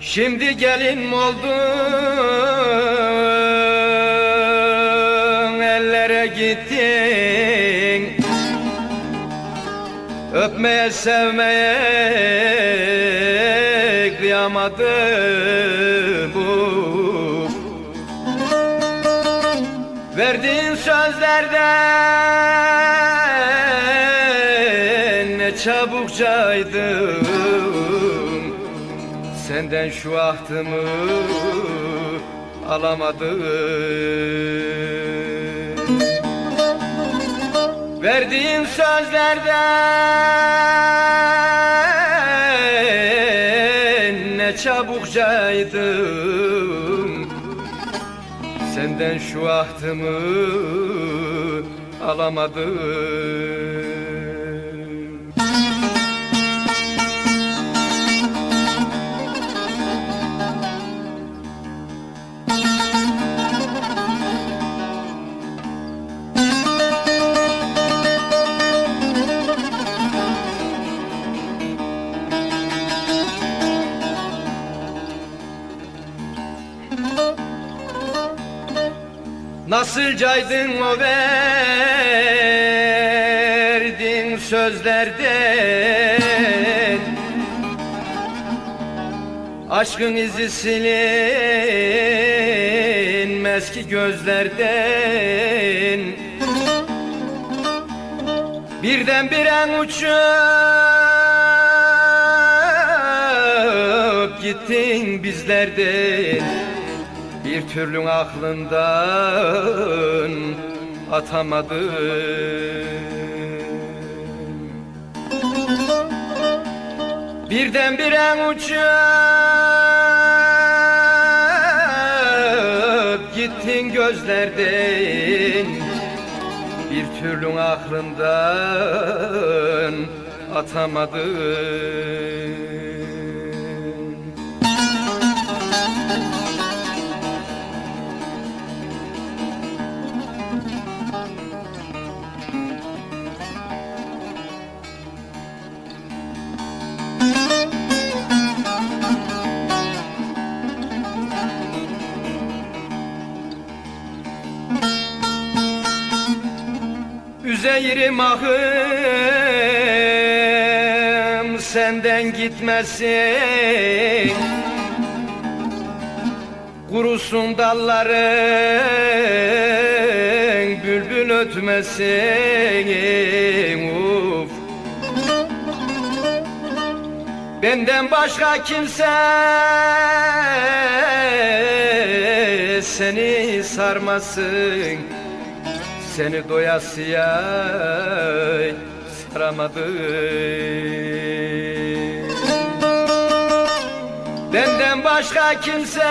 Şimdi gelin oldun ellere gittin. Öpmeye sevmeye kıyamadı bu. Verdiğin sözlerden çabuk caydım. Senden şu ahtımı alamadım. Verdiğin sözlerden ne çabuk caydım. Senden şu ahtımı alamadım Nasıl caydın o verdin sözlerden Aşkın izi silinmez ki gözlerden. Birden biren uçup gittin bizlerden bir türlü aklından atamadın Birden bire uçup gittin gözlerden. Bir türlü aklından atamadın Üzeyrim ahım senden gitmesin. Kurusun dalların bülbül ötmesin. Uf. Benden başka kimse seni sarmasın seni doyasıya saramadım. Benden başka kimse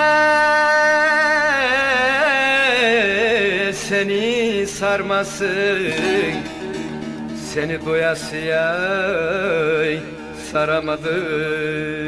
seni sarmasın. Seni doyasıya saramadım